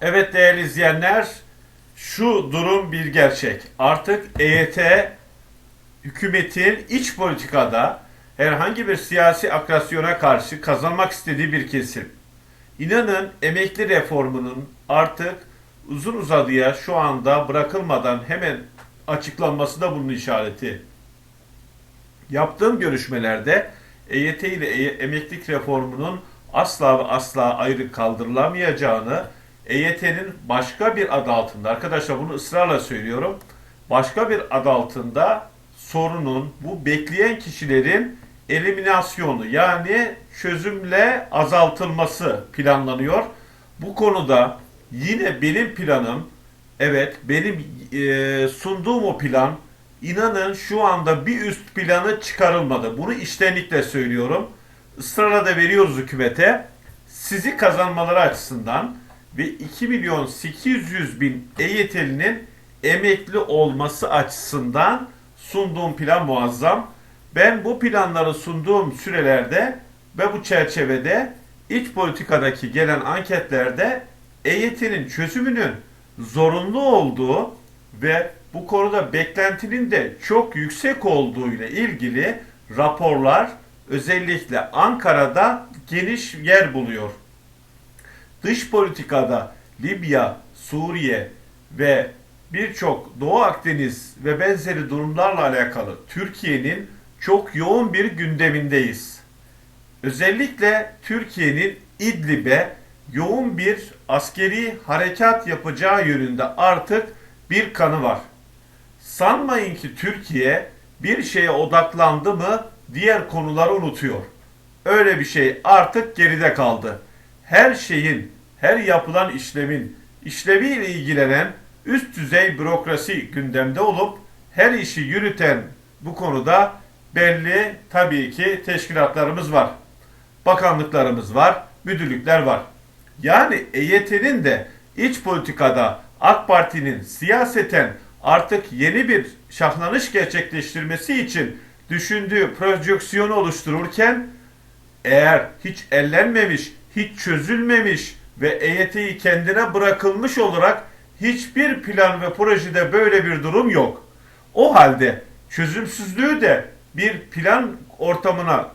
Evet değerli izleyenler, şu durum bir gerçek. Artık EYT hükümetin iç politikada herhangi bir siyasi akrasyona karşı kazanmak istediği bir kesim. İnanın emekli reformunun artık uzun uzadıya şu anda bırakılmadan hemen açıklanması da bunun işareti. Yaptığım görüşmelerde EYT ile emeklilik reformunun asla ve asla ayrı kaldırılamayacağını, EYT'nin başka bir adı altında, arkadaşlar bunu ısrarla söylüyorum, başka bir adı altında sorunun bu bekleyen kişilerin eliminasyonu yani çözümle azaltılması planlanıyor. Bu konuda yine benim planım, evet benim e, sunduğum o plan inanın şu anda bir üst planı çıkarılmadı. Bunu içtenlikle söylüyorum. Israrla da veriyoruz hükümete. Sizi kazanmaları açısından ve 2 milyon 800 bin EYT'linin emekli olması açısından sunduğum plan muazzam. Ben bu planları sunduğum sürelerde ve bu çerçevede iç politikadaki gelen anketlerde EYT'nin çözümünün zorunlu olduğu ve bu konuda beklentinin de çok yüksek olduğu ile ilgili raporlar özellikle Ankara'da geniş yer buluyor. Dış politikada Libya, Suriye ve birçok Doğu Akdeniz ve benzeri durumlarla alakalı Türkiye'nin çok yoğun bir gündemindeyiz. Özellikle Türkiye'nin İdlib'e yoğun bir askeri harekat yapacağı yönünde artık bir kanı var. Sanmayın ki Türkiye bir şeye odaklandı mı diğer konuları unutuyor. Öyle bir şey artık geride kaldı. Her şeyin, her yapılan işlemin işleviyle ilgilenen üst düzey bürokrasi gündemde olup her işi yürüten bu konuda belli tabii ki teşkilatlarımız var. Bakanlıklarımız var, müdürlükler var. Yani EYT'nin de iç politikada AK Parti'nin siyaseten artık yeni bir şahlanış gerçekleştirmesi için düşündüğü projeksiyonu oluştururken eğer hiç ellenmemiş, hiç çözülmemiş ve EYT'yi kendine bırakılmış olarak hiçbir plan ve projede böyle bir durum yok. O halde çözümsüzlüğü de bir plan ortamına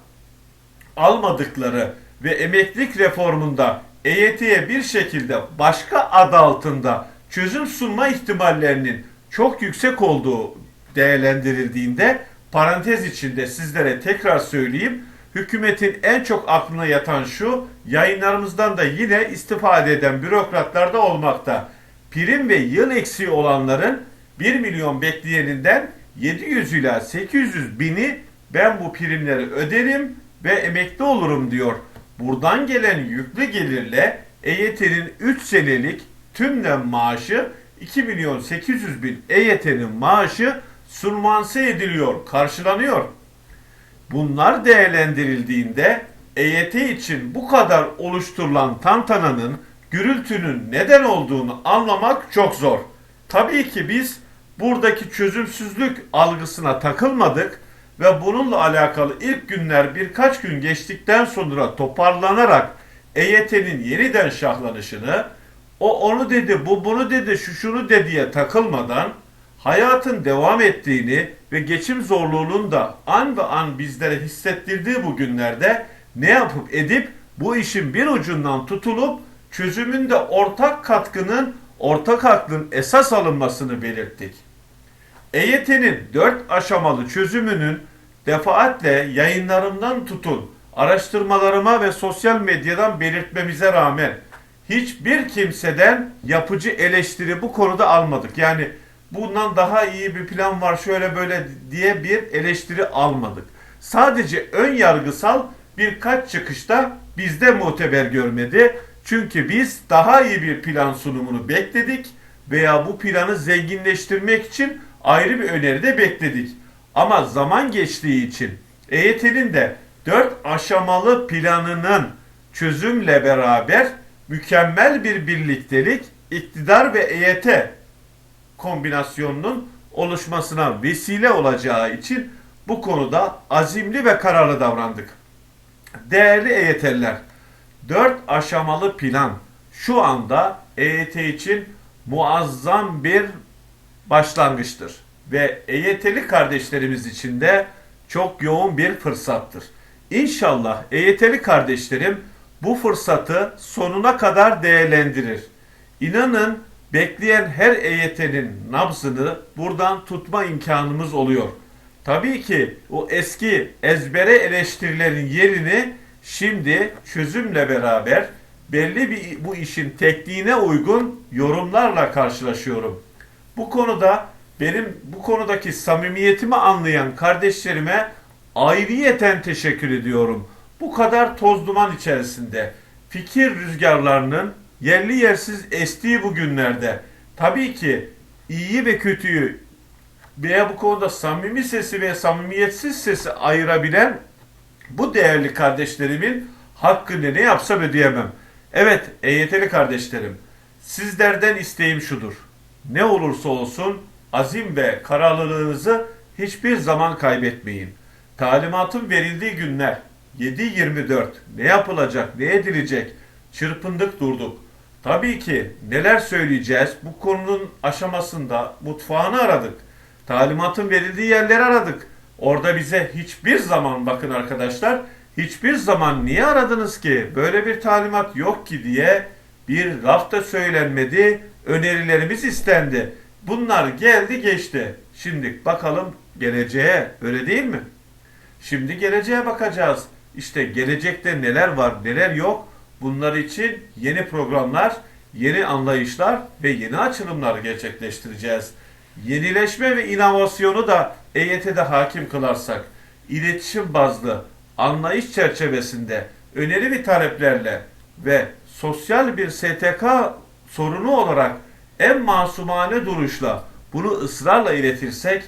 almadıkları ve emeklilik reformunda EYT'ye bir şekilde başka adı altında çözüm sunma ihtimallerinin çok yüksek olduğu değerlendirildiğinde parantez içinde sizlere tekrar söyleyeyim. Hükümetin en çok aklına yatan şu, yayınlarımızdan da yine istifade eden bürokratlar da olmakta. Prim ve yıl eksiği olanların 1 milyon bekleyeninden 700 ila 800 bini ben bu primleri öderim ve emekli olurum diyor. Buradan gelen yüklü gelirle EYT'nin 3 senelik tümden maaşı 2 milyon 800 bin EYT'nin maaşı sürmanse ediliyor, karşılanıyor. Bunlar değerlendirildiğinde EYT için bu kadar oluşturulan tantananın, gürültünün neden olduğunu anlamak çok zor. Tabii ki biz buradaki çözümsüzlük algısına takılmadık ve bununla alakalı ilk günler birkaç gün geçtikten sonra toparlanarak EYT'nin yeniden şahlanışını o onu dedi, bu bunu dedi, şu şunu dediye takılmadan hayatın devam ettiğini ve geçim zorluğunun da an ve an bizlere hissettirdiği bu günlerde ne yapıp edip bu işin bir ucundan tutulup çözümünde ortak katkının, ortak aklın esas alınmasını belirttik. EYT'nin dört aşamalı çözümünün defaatle yayınlarımdan tutun, araştırmalarıma ve sosyal medyadan belirtmemize rağmen hiçbir kimseden yapıcı eleştiri bu konuda almadık. Yani bundan daha iyi bir plan var şöyle böyle diye bir eleştiri almadık. Sadece ön yargısal birkaç çıkışta bizde muteber görmedi. Çünkü biz daha iyi bir plan sunumunu bekledik veya bu planı zenginleştirmek için ayrı bir öneride bekledik. Ama zaman geçtiği için EYT'nin de 4 aşamalı planının çözümle beraber mükemmel bir birliktelik iktidar ve EYT kombinasyonunun oluşmasına vesile olacağı için bu konuda azimli ve kararlı davrandık. Değerli EYT'liler, 4 aşamalı plan şu anda EYT için muazzam bir başlangıçtır. Ve EYT'li kardeşlerimiz için de çok yoğun bir fırsattır. İnşallah EYT'li kardeşlerim bu fırsatı sonuna kadar değerlendirir. İnanın bekleyen her EYT'nin nabzını buradan tutma imkanımız oluyor. Tabii ki o eski ezbere eleştirilerin yerini şimdi çözümle beraber belli bir bu işin tekniğine uygun yorumlarla karşılaşıyorum. Bu konuda benim bu konudaki samimiyetimi anlayan kardeşlerime ayrıyeten teşekkür ediyorum. Bu kadar toz duman içerisinde fikir rüzgarlarının yerli yersiz estiği bu günlerde tabii ki iyi ve kötüyü veya bu konuda samimi sesi ve samimiyetsiz sesi ayırabilen bu değerli kardeşlerimin hakkını ne yapsam ödeyemem. Evet EYT'li kardeşlerim sizlerden isteğim şudur. Ne olursa olsun azim ve kararlılığınızı hiçbir zaman kaybetmeyin. Talimatın verildiği günler 7-24 ne yapılacak ne edilecek çırpındık durduk. Tabii ki neler söyleyeceğiz bu konunun aşamasında mutfağını aradık. Talimatın verildiği yerleri aradık. Orada bize hiçbir zaman bakın arkadaşlar hiçbir zaman niye aradınız ki böyle bir talimat yok ki diye bir lafta söylenmedi önerilerimiz istendi. Bunlar geldi geçti. Şimdi bakalım geleceğe öyle değil mi? Şimdi geleceğe bakacağız. İşte gelecekte neler var neler yok bunlar için yeni programlar, yeni anlayışlar ve yeni açılımlar gerçekleştireceğiz. Yenileşme ve inovasyonu da EYT'de hakim kılarsak, iletişim bazlı, anlayış çerçevesinde, öneri ve taleplerle ve sosyal bir STK sorunu olarak en masumane duruşla bunu ısrarla iletirsek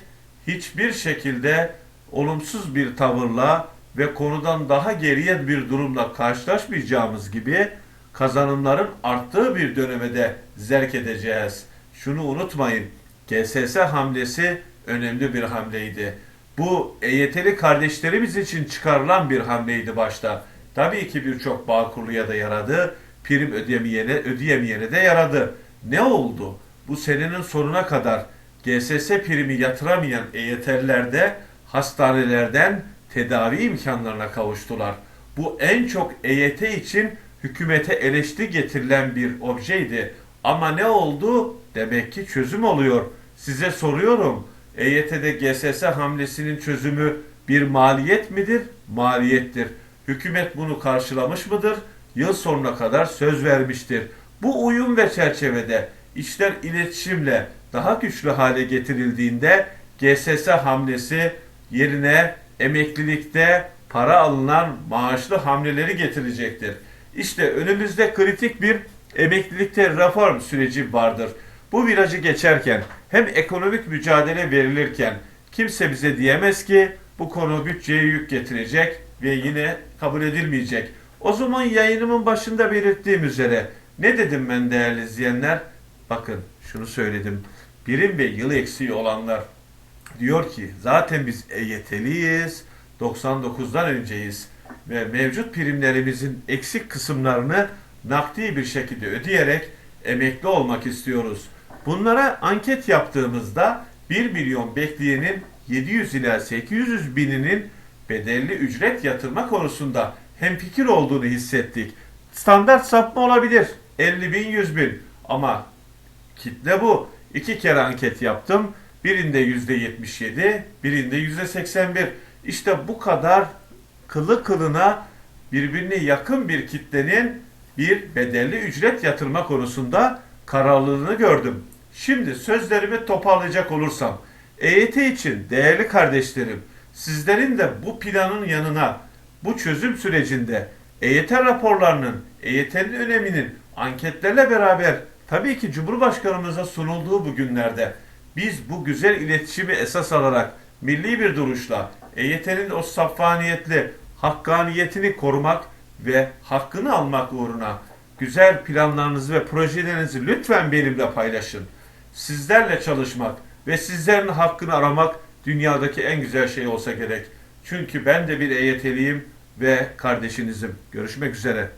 hiçbir şekilde olumsuz bir tavırla ve konudan daha geriye bir durumla karşılaşmayacağımız gibi kazanımların arttığı bir dönemede zerk edeceğiz. Şunu unutmayın. GSS hamlesi önemli bir hamleydi. Bu EYT'li kardeşlerimiz için çıkarılan bir hamleydi başta. Tabii ki birçok bağkurluya da yaradı. Prim ödeyemeyene, ödeyemeyene de yaradı. Ne oldu? Bu senenin sonuna kadar GSS primi yatıramayan EYT'liler de hastanelerden tedavi imkanlarına kavuştular. Bu en çok EYT için hükümete eleştiri getirilen bir objeydi. Ama ne oldu? Demek ki çözüm oluyor. Size soruyorum. EYT'de GSS hamlesinin çözümü bir maliyet midir? Maliyettir. Hükümet bunu karşılamış mıdır? Yıl sonuna kadar söz vermiştir. Bu uyum ve çerçevede işler iletişimle daha güçlü hale getirildiğinde GSS hamlesi yerine emeklilikte para alınan maaşlı hamleleri getirecektir. İşte önümüzde kritik bir emeklilikte reform süreci vardır. Bu virajı geçerken hem ekonomik mücadele verilirken kimse bize diyemez ki bu konu bütçeye yük getirecek ve yine kabul edilmeyecek. O zaman yayınımın başında belirttiğim üzere ne dedim ben değerli izleyenler? Bakın şunu söyledim. Birim ve yıl eksiği olanlar diyor ki zaten biz EYT'liyiz, 99'dan önceyiz ve mevcut primlerimizin eksik kısımlarını nakdi bir şekilde ödeyerek emekli olmak istiyoruz. Bunlara anket yaptığımızda 1 milyon bekleyenin 700 ila 800 bininin bedelli ücret yatırma konusunda hemfikir olduğunu hissettik. Standart sapma olabilir. 50 bin 100 bin ama kitle bu. İki kere anket yaptım. Birinde yüzde 77, birinde yüzde 81. İşte bu kadar kılı kılına birbirine yakın bir kitlenin bir bedelli ücret yatırma konusunda kararlılığını gördüm. Şimdi sözlerimi toparlayacak olursam, EYT için değerli kardeşlerim, sizlerin de bu planın yanına, bu çözüm sürecinde EYT raporlarının, EYT'nin öneminin anketlerle beraber tabii ki Cumhurbaşkanımıza sunulduğu bu günlerde biz bu güzel iletişimi esas alarak milli bir duruşla EYT'nin o saffaniyetli hakkaniyetini korumak ve hakkını almak uğruna güzel planlarınızı ve projelerinizi lütfen benimle paylaşın. Sizlerle çalışmak ve sizlerin hakkını aramak dünyadaki en güzel şey olsa gerek. Çünkü ben de bir EYT'liyim ve kardeşinizim. Görüşmek üzere.